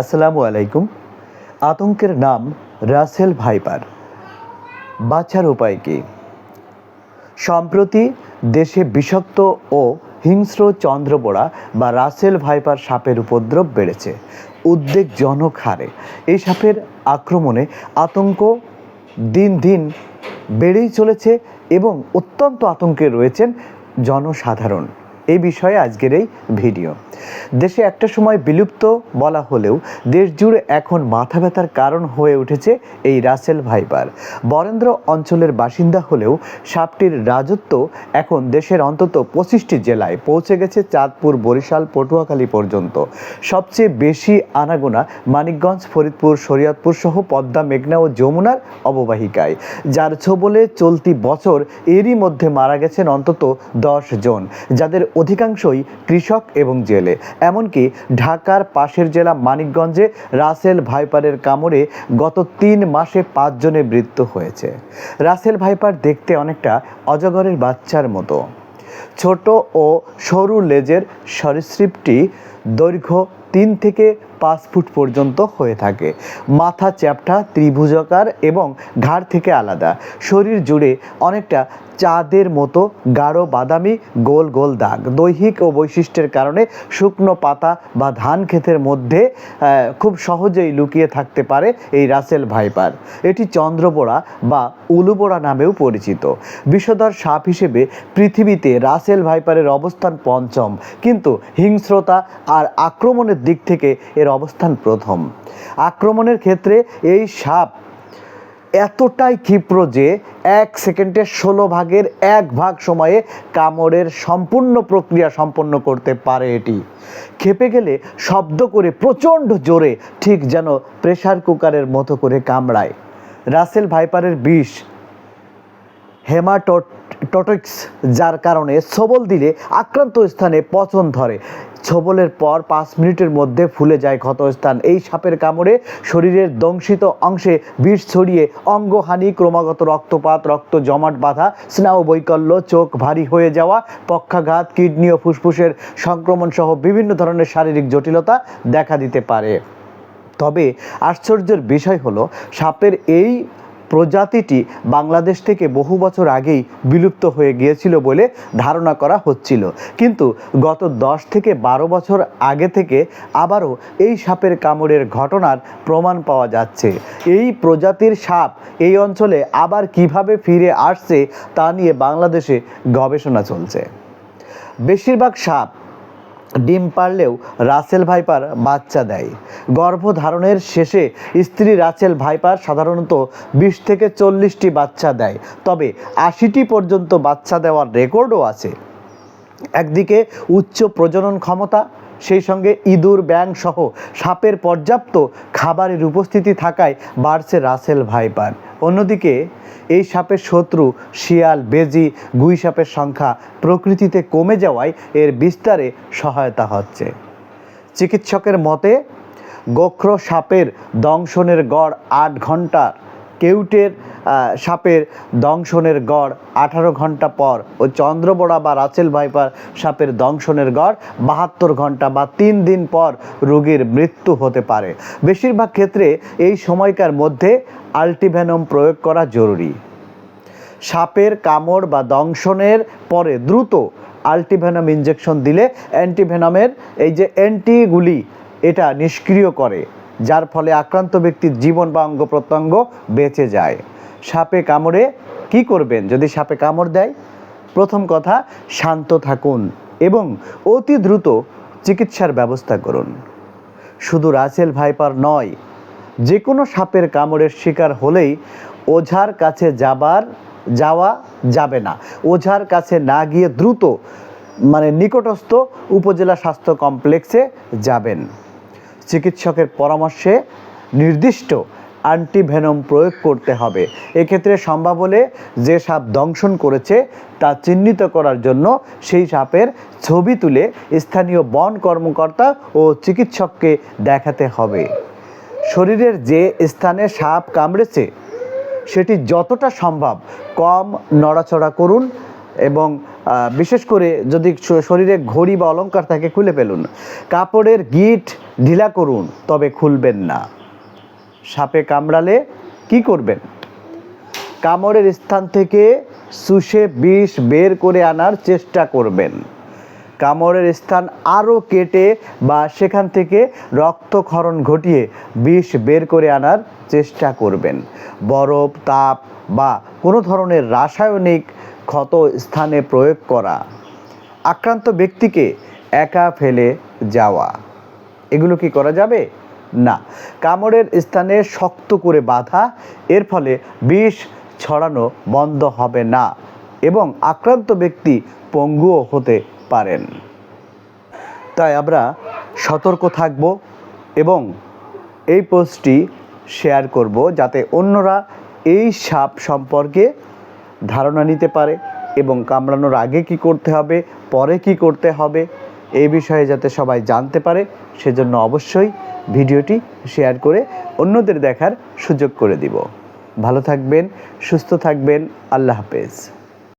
আসসালামু আলাইকুম। আতঙ্কের নাম রাসেল ভাইপার। বাঁচার উপায় কি? সম্প্রতি দেশে বিষাক্ত ও হিংস্র চন্দ্রবোড়া বা রাসেল ভাইপার সাপের উপদ্রব বেড়েছে। উদ্বেগজনক হারে এই সাপের আক্রমণে আতঙ্ক দিন দিন বেড়েই চলেছে এবং অত্যন্ত আতঙ্কে রয়েছেন জনসাধারণ। এই বিষয়ে আজকের এই ভিডিও। দেশে একটা সময় বিলুপ্ত বলা হলেও দেশ জুড়ে এখন মাথা ব্যথার কারণ হয়ে উঠেছে এই রাসেল ভাইপার বরেন্দ্র অঞ্চলের বাসিন্দা হলেও সাপটির রাজত্ব এখন দেশের অন্তত পঁচিশটি জেলায় পৌঁছে গেছে চাঁদপুর, বরিশাল, পটুয়াখালী পর্যন্ত। সবচেয়ে বেশি আনাগোনা মানিকগঞ্জ, ফরিদপুর, শরীয়তপুর সহ পদ্মা, মেঘনা ও যমুনার অববাহিকায়। যার ছোবলে চলতি বছর এরই মধ্যে মারা গেছেন অন্তত দশ জন, যাদের অধিকাংশই কৃষক এবং জেলে। এমনকি ঢাকার পাশের জেলা মানিকগঞ্জে রাসেল ভাইপারের কামড়ে গত তিন মাসে পাঁচজনের মৃত্যু হয়েছে। রাসেল ভাইপার দেখতে অনেকটা অজগরের বাচ্চার মতো। ছোট ও সরু লেজের সরীসৃপটি দৈর্ঘ্য তিন থেকে পাঁচ ফুট পর্যন্ত হয়ে থাকে। মাথা চ্যাপ্টা ত্রিভুজাকার এবং ঘাড় থেকে আলাদা। শরীর জুড়ে অনেকটা চাঁদের মতো গাঢ় বাদামি গোল গোল দাগ। দৈহিক ও বৈশিষ্ট্যের কারণে শুকনো পাতা বা ধান ক্ষেতের মধ্যে খুব সহজেই লুকিয়ে থাকতে পারে এই রাসেল ভাইপার। এটি চন্দ্রবোড়া বা উলুবোড়া নামেও পরিচিত। বিষধর সাপ হিসেবে পৃথিবীতে রাসেল ভাইপারের অবস্থান পঞ্চম। কিন্তু হিংস্রতা আর আক্রমণের দিক থেকে এর অবস্থান প্রথম। আক্রমণের ক্ষেত্রে এই সাপ এতটাই ক্ষিপ্র যে এক সেকেন্ডের ষোলো ভাগের এক ভাগ সময়ে কামড়ের সম্পূর্ণ প্রক্রিয়া সম্পন্ন করতে পারে এটি। খেপে গেলে শব্দ করে প্রচণ্ড জোরে ঠিক যেন প্রেসার কুকারের মতো করে কামড়ায়। রাসেল ভাইপারের বিষ হেমাটোটিক্স যার কারণে সবল দিলে আক্রান্ত স্থানে পচন ধরে। ছবলের পর পাঁচ মিনিটের মধ্যে ফুলে যায় ক্ষতস্থান। এই সাপের কামড়ে শরীরের দংশিত অংশে বিষ ছড়িয়ে অঙ্গহানি, ক্রমাগত রক্তপাত, রক্ত জমাট বাঁধা, স্নায়ু বৈকল্য, চোখ ভারী হয়ে যাওয়া, পক্ষাঘাত, কিডনি ও ফুসফুসের সংক্রমণ সহ বিভিন্ন ধরনের শারীরিক জটিলতা দেখা দিতে পারে। তবে আশ্চর্যের বিষয় হলো, সাপের এই প্রজাতিটি বাংলাদেশ থেকে বহু বছর আগেই বিলুপ্ত হয়ে গিয়েছিল বলে ধারণা করা হচ্ছিল। কিন্তু গত দশ থেকে বারো বছর আগে থেকে আবারও এই সাপের কামড়ের ঘটনার প্রমাণ পাওয়া যাচ্ছে। এই প্রজাতির সাপ এই অঞ্চলে আবার কীভাবে ফিরে আসছে তা নিয়ে বাংলাদেশে গবেষণা চলছে। বেশিরভাগ সাপ ডিম পারলেও রাসেল ভাইপার বাচ্চা দেয়। গর্ভধারণের শেষে স্ত্রী রাসেল ভাইপার সাধারণত বিশ থেকে চল্লিশটি বাচ্চা দেয়, তবে আশিটি পর্যন্ত বাচ্চা দেওয়ার রেকর্ডও আছে। একদিকে উচ্চ প্রজনন ক্ষমতা, সেই সঙ্গে ইঁদুর ব্যাং সহ সাপের পর্যাপ্ত খাবারের উপস্থিতি থাকায় বাড়ছে রাসেল ভাইপার। অন্যদিকে, এই সাপের শত্রু, শিয়াল, বেজি, গুই সাপের সংখ্যা প্রকৃতিতে কমে যাওয়ায় এর বিস্তারে সহায়তা হচ্ছে। চিকিৎসকের মতে, গোখ্র সাপের দংশনের গড় আট ঘণ্টার, কেউটের সাপের দংশনের গড় আঠারো ঘণ্টা পর ও চন্দ্রবড়া বা রাচেল ভাইপার সাপের দংশনের গড় বাহাত্তর ঘণ্টা বা তিন দিন পর রোগীর মৃত্যু হতে পারে। বেশিরভাগ ক্ষেত্রে এই সময়কার মধ্যে আল্টিভেনম প্রয়োগ করা জরুরি। সাপের কামড় বা দংশনের পরে দ্রুত আল্টিভেনাম ইঞ্জেকশন দিলে অ্যান্টিভেনমের এই যে অ্যান্টিগুলি এটা নিষ্ক্রিয় করে। যার ফলে আক্রান্ত ব্যক্তির জীবন বা অঙ্গ প্রত্যঙ্গ বেঁচে যায়। সাপে কামড়ে কি করবেন যদি সাপে কামড় দেয়? প্রথম কথা, শান্ত থাকুন এবং অতি দ্রুত চিকিৎসার ব্যবস্থা করুন। শুধু রাসেল ভাইপার নয় যে কোনো সাপের কামড়ের শিকার হলেই ওঝার কাছে যাবার, যাওয়া যাবে না। ওঝার কাছে না গিয়ে দ্রুত মানে নিকটস্থ উপজেলা স্বাস্থ্য কমপ্লেক্সে যাবেন। চিকিৎসকের পরামর্শে নির্দিষ্ট অ্যান্টিভেনম প্রয়োগ করতে হবে। এক্ষেত্রে সম্ভব হলে যে সাপ দংশন করেছে, তা চিহ্নিত করার জন্য সেই সাপের ছবি তুলে স্থানীয় বন কর্মকর্তা ও চিকিৎসককে দেখাতে হবে। শরীরের যে স্থানে সাপ কামড়েছে, সেটি যতটা সম্ভব কম নড়াচড়া করুন এবং বিশেষ করে যদি শরীরে ঘড়ি বা অলংকার থাকে, খুলে ফেলুন। কাপড়ের গিট ঢিলা করুন, তবে খুলবেন না। সাপে কামড়ালে কি করবেন? কামড়ের স্থান থেকে শুষে বিষ বের করে আনার চেষ্টা করবেন। কামড়ের স্থান আরও কেটে বা সেখান থেকে রক্তক্ষরণ ঘটিয়ে বিষ বের করে আনার চেষ্টা করবেন। বরফ, তাপ বা কোনো ধরনের রাসায়নিক ক্ষত স্থানে প্রয়োগ করা। আক্রান্ত ব্যক্তিকে একা ফেলে যাওয়া। এগুলো কি করা যাবে? না। কামড়ের স্থানে শক্ত করে বাঁধা, এর ফলে বিষ ছড়ানো বন্ধ হবে না এবং আক্রান্ত ব্যক্তি পঙ্গুও হতে পারেন। তাই আমরা সতর্ক থাকব এবং এই পোস্টটি শেয়ার করব যাতে অন্যরা এই সাপ সম্পর্কে ধারণা নিতে পারে এবং কামড়ানোর আগে কি করতে হবে, পরে কি করতে হবে এই বিষয়ে যাতে সবাই জানতে পারে, সেজন্য অবশ্যই ভিডিওটি শেয়ার করে অন্যদের দেখার সুযোগ করে দিব। ভালো থাকবেন, সুস্থ থাকবেন, আল্লাহ হাফেজ।